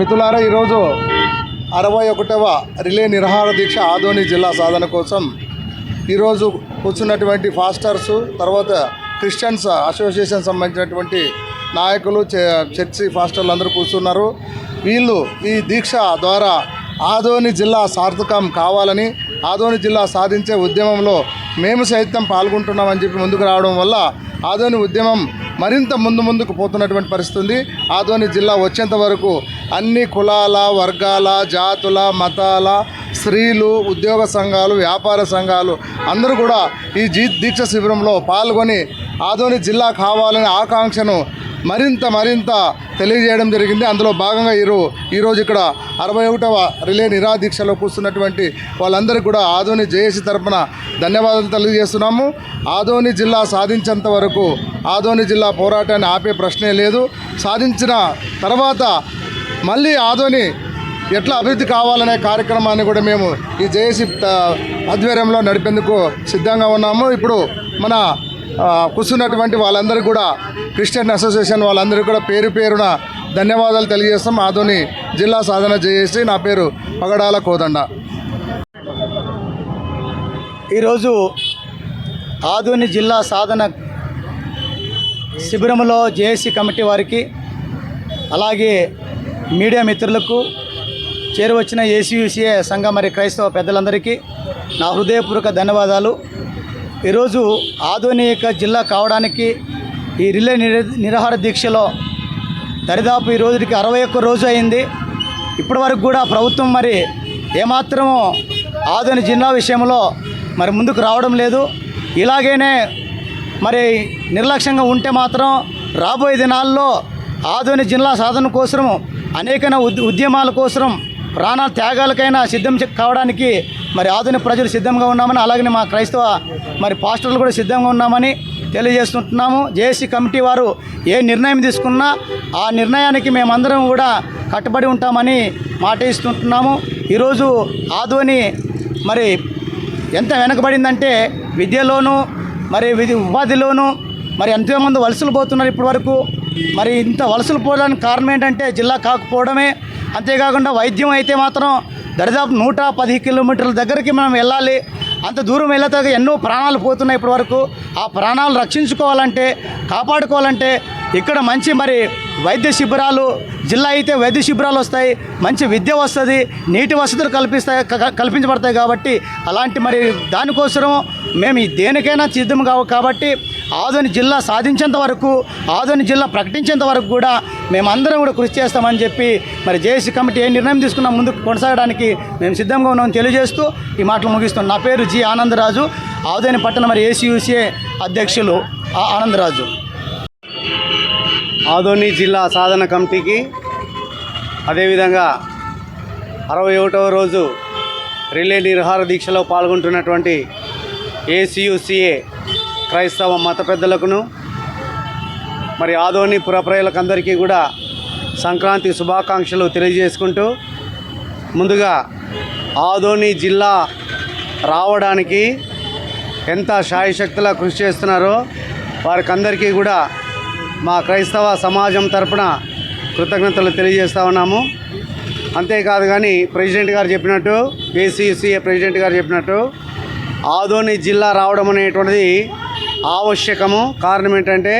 మిత్రులారా ఈరోజు అరవై ఒకటవ రిలే నిరహార దీక్ష ఆదోని జిల్లా సాధన కోసం ఈరోజు కూర్చున్నటువంటి ఫాస్టర్స్ తర్వాత క్రిస్టియన్స్ అసోసియేషన్ సంబంధించినటువంటి నాయకులు చర్చి ఫాస్టర్లు అందరూ కూర్చున్నారు. వీళ్ళు ఈ దీక్ష ద్వారా ఆదోని జిల్లా సార్థకం కావాలని ఆదోని జిల్లా సాధించే ఉద్యమంలో మేము సైతం పాల్గొంటున్నామని చెప్పి ముందుకు రావడం వల్ల ఆదోని ఉద్యమం మరింత ముందు ముందుకు పోతున్నటువంటి పరిస్థితి ఆదోని జిల్లా వచ్చేంత వరకు అన్ని కులాల వర్గాల జాతుల మతాల స్త్రీలు ఉద్యోగ సంఘాలు వ్యాపార సంఘాలు అందరూ కూడా ఈ జీ దీక్ష శిబిరంలో పాల్గొని ఆదోని జిల్లా కావాలనే ఆకాంక్షను మరింత మరింత తెలియజేయడం జరిగింది. అందులో భాగంగా ఈరో ఈరోజు ఇక్కడ అరవై ఒకటవ రిలే నిరాదీక్షలో కూర్చున్నటువంటి వాళ్ళందరికీ కూడా ఆదోని జేఏసీ తరపున ధన్యవాదాలు తెలియజేస్తున్నాము. ఆదోని జిల్లా సాధించేంత వరకు ఆదోని జిల్లా పోరాటాన్ని ఆపే ప్రశ్నే లేదు. సాధించిన తర్వాత మళ్ళీ ఆదోని ఎట్లా అభివృద్ధి కావాలనే కార్యక్రమాన్ని కూడా మేము ఈ జేఏసీ ఆధ్వర్యంలో నడిపేందుకు సిద్ధంగా ఉన్నాము. ఇప్పుడు మన కూర్చున్నటువంటి వాళ్ళందరూ కూడా క్రిస్టియన్ అసోసియేషన్ వాళ్ళందరికీ కూడా పేరు పేరున ధన్యవాదాలు తెలియజేస్తాం. ఆధుని జిల్లా సాధన చేసి నా పేరు పగడాల కోదండ. ఈరోజు ఆధుని జిల్లా సాధన శిబిరంలో జేఏసీ కమిటీ వారికి అలాగే మీడియా మిత్రులకు చేరువచ్చిన ఏసీయూసీఏ సంఘం మరి క్రైస్తవ పెద్దలందరికీ నా హృదయపూర్వక ధన్యవాదాలు. ఈరోజు ఆధునిక జిల్లా కావడానికి ఈ రిలే నిరాహార దీక్షలో దరిదాపు ఈ రోజుకి అరవై ఒక్క రోజు అయింది. ఇప్పటి వరకు కూడా ప్రభుత్వం మరి ఏమాత్రము ఆధునిక జిల్లా విషయంలో మరి ముందుకు రావడం లేదు. ఇలాగేనే మరి నిర్లక్ష్యంగా ఉంటే మాత్రం రాబోయే దినాల్లో ఆధునిక జిల్లా సాధన కోసం అనేక ఉద్యమాల కోసం ప్రాణ త్యాగాలకైనా సిద్ధం కావడానికి మరి ఆధునిక ప్రజలు సిద్ధంగా ఉన్నామని అలాగనే మా క్రైస్తవ మరి పాస్టర్లు కూడా సిద్ధంగా ఉన్నామని తెలియజేస్తుంటున్నాము. జేఏసీ కమిటీ వారు ఏ నిర్ణయం తీసుకున్నా ఆ నిర్ణయానికి మేమందరం కూడా కట్టుబడి ఉంటామని మాట ఇస్తుంటున్నాము ఈరోజు ఆధోని మరి ఎంత వెనకబడిందంటే విద్యలోను మరి విధి ఉపాధిలోను మరి ఎంతోమంది వలసలు పోతున్నారు ఇప్పటి వరకు. మరి ఇంత వలసలు పోవడానికి కారణం ఏంటంటే జిల్లా కాకపోవడమే. అంతేకాకుండా వైద్యం అయితే మాత్రం దరిదాపు నూట పది కిలోమీటర్ల దగ్గరికి మనం వెళ్ళాలి. అంత దూరం వెళ్ళతాక ఎన్నో ప్రాణాలు పోతున్నాయి ఇప్పటి వరకు. ఆ ప్రాణాలు రక్షించుకోవాలంటే కాపాడుకోవాలంటే ఇక్కడ మంచి మరి వైద్య శిబిరాలు జిల్లా అయితే వైద్య శిబిరాలు వస్తాయి. మంచి విద్య వస్తుంది నీటి వసతులు కల్పిస్తాయి కల్పించబడతాయి కాబట్టి అలాంటి మరి దానికోసం మేము దేనికైనా సిద్ధం కావు కాబట్టి ఆదోని జిల్లా సాధించేంత వరకు ఆదోని జిల్లా ప్రకటించేంత వరకు కూడా మేమందరం కూడా కృషి చేస్తామని చెప్పి మరి జేఏసీ కమిటీ ఏ నిర్ణయం తీసుకున్నా ముందుకు కొనసాగడానికి మేము సిద్ధంగా ఉన్నామని తెలియజేస్తూ ఈ మాటలు ముగిస్తున్నాం. నా పేరు జి ఆనందరాజు. ఆదోని పట్టణ మరి ఏసీయూసీఏ అధ్యక్షులు ఆ ఆనందరాజు. ఆదోని జిల్లా సాధన కమిటీకి అదేవిధంగా అరవై ఒకటవ రోజు రిలే నిర్హార దీక్షలో పాల్గొంటున్నటువంటి ఏసీయూసీఏ క్రైస్తవ మత పెద్దలకును మరి ఆదోని పురప్రజలకందరికీ కూడా సంక్రాంతి శుభాకాంక్షలు తెలియజేసుకుంటూ ముందుగా ఆదోని జిల్లా రావడానికి ఎంత శాయశక్తులా కృషి చేస్తున్నారో వారికి అందరికీ కూడా మా క్రైస్తవ సమాజం తరపున కృతజ్ఞతలు తెలియజేస్తూ ఉన్నాము. అంతేకాదు కానీ ప్రెసిడెంట్ గారు చెప్పినట్టు ఏసీసీఏ ప్రెసిడెంట్ గారు చెప్పినట్టు ఆదోని జిల్లా రావడం అనేటువంటిది ఆవశ్యకము. కారణం ఏంటంటే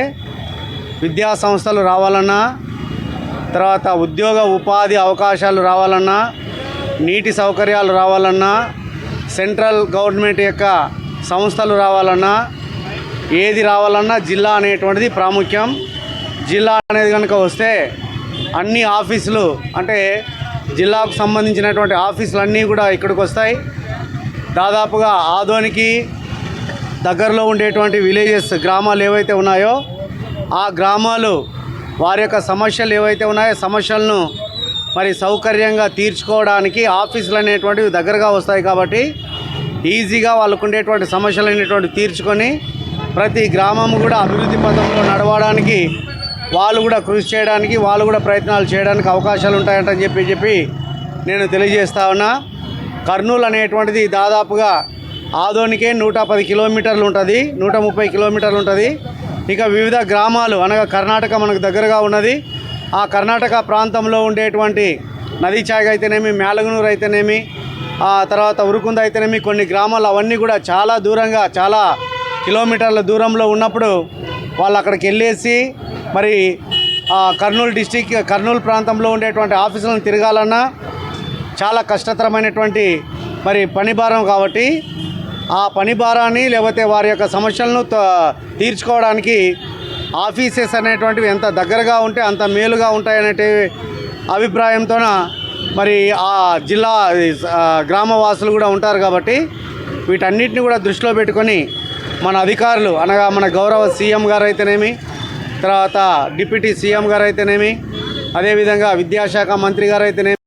విద్యా సంస్థలు రావాలన్నా తర్వాత ఉద్యోగ ఉపాధి అవకాశాలు రావాలన్నా నీటి సౌకర్యాలు రావాలన్నా సెంట్రల్ గవర్నమెంట్ యొక్క సంస్థలు రావాలన్నా ఏది రావాలన్నా జిల్లా అనేటువంటిది ప్రాముఖ్యం. జిల్లా అనేది కనుక వస్తే అన్ని ఆఫీసులు అంటే జిల్లాకు సంబంధించినటువంటి ఆఫీసులు అన్నీ కూడా ఇక్కడికి వస్తాయి. దాదాపుగా ఆదోనికి దగ్గరలో ఉండేటువంటి విలేజెస్ గ్రామాలు ఏవైతే ఉన్నాయో ఆ గ్రామాలు వారి యొక్క సమస్యలు ఏవైతే ఉన్నాయో సమస్యలను మరి సౌకర్యంగా తీర్చుకోవడానికి ఆఫీసులు అనేటువంటివి దగ్గరగా వస్తాయి కాబట్టి ఈజీగా వాళ్ళకు ఉండేటువంటి సమస్యలు అనేటువంటి తీర్చుకొని ప్రతి గ్రామం కూడా అభివృద్ధి పథంలో నడవడానికి వాళ్ళు కూడా కృషి చేయడానికి వాళ్ళు కూడా ప్రయత్నాలు చేయడానికి అవకాశాలు ఉంటాయంటని చెప్పి చెప్పి నేను తెలియజేస్తా ఉన్నా. కర్నూలు అనేటువంటిది దాదాపుగా ఆదోనికే నూట పది కిలోమీటర్లు ఉంటుంది నూట ముప్పై కిలోమీటర్లు ఉంటుంది. ఇక వివిధ గ్రామాలు అనగా కర్ణాటక మనకు దగ్గరగా ఉన్నది. ఆ కర్ణాటక ప్రాంతంలో ఉండేటువంటి నదీ చాగ అయితేనేమి మేలగనూరు అయితేనేమి ఆ తర్వాత ఉరుకుంద అయితేనేమి కొన్ని గ్రామాలు అవన్నీ కూడా చాలా దూరంగా చాలా కిలోమీటర్ల దూరంలో ఉన్నప్పుడు వాళ్ళు అక్కడికి వెళ్ళేసి మరి కర్నూలు డిస్టిక్ కర్నూలు ప్రాంతంలో ఉండేటువంటి ఆఫీసులను తిరగాలన్నా చాలా కష్టతరమైనటువంటి మరి పని భారం కాబట్టి ఆ పని భారాన్ని లేకపోతే వారి యొక్క సమస్యలను తీర్చుకోవడానికి ఆఫీసెస్ అనేటువంటివి ఎంత దగ్గరగా ఉంటే అంత మేలుగా ఉంటాయనే అభిప్రాయంతోన మరి ఆ జిల్లా గ్రామవాసులు కూడా ఉంటారు కాబట్టి వీటన్నిటిని కూడా దృష్టిలో పెట్టుకొని మన అధికారులు అనగా మన గౌరవ సీఎం గారు అయితేనేమి తర్వాత డిప్యూటీ సీఎం గారు అయితేనేమి అదేవిధంగా విద్యాశాఖ మంత్రి గారు అయితేనేమి